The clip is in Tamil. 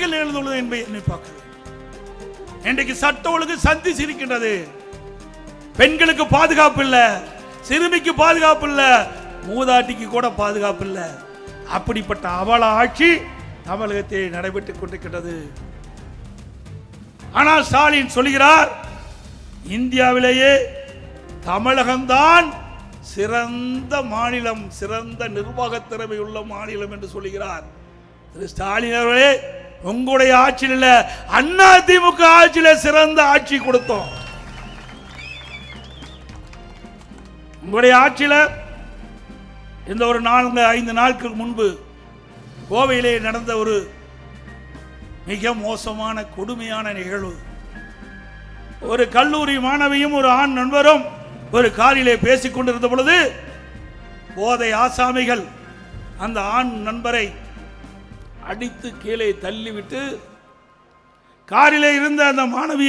நாட்கள் எழுந்துள்ளது என்பதை என்னை பார்க்க இன்றைக்கு சட்ட ஒழுங்கு சந்தி சிரிக்கின்றது. பெண்களுக்கு பாதுகாப்பு இல்ல சிறுமிக்கு பாதுகாப்பு இல்ல மூதாட்டிக்கு கூட பாதுகாப்பு இல்ல. அப்படிப்பட்ட அவல ஆட்சி தமிழகத்தில் நடைபெற்றுக் கொண்டிருக்கின்றது. ஆனால் ஸ்டாலின் சொல்கிறார் இந்தியாவிலேயே தமிழகம்தான் சிறந்த மாநிலம் சிறந்த நிர்வாக திறமை உள்ள மாநிலம் என்று சொல்கிறார் திரு ஸ்டாலின் அவர்களே உங்களுடைய ஆட்சியில் இல்ல அண்ணா திமுக ஆட்சியில சிறந்த ஆட்சி கொடுத்தோம். உங்களுடைய ஆட்சியில் இந்த ஒரு நான்கு ஐந்து நாட்களுக்கு முன்பு கோவையிலே நடந்த ஒரு மிக மோசமான கொடுமையான நிகழ்வு. ஒரு கல்லூரி மாணவியும் ஒரு ஆண் நண்பரும் ஒரு காரிலே பேசிக் கொண்டிருந்த பொழுது போதை ஆசாமிகள் அந்த ஆண் நண்பரை அடித்து கீழே தள்ளிவிட்டு காரிலே இருந்த அந்த மாணவியை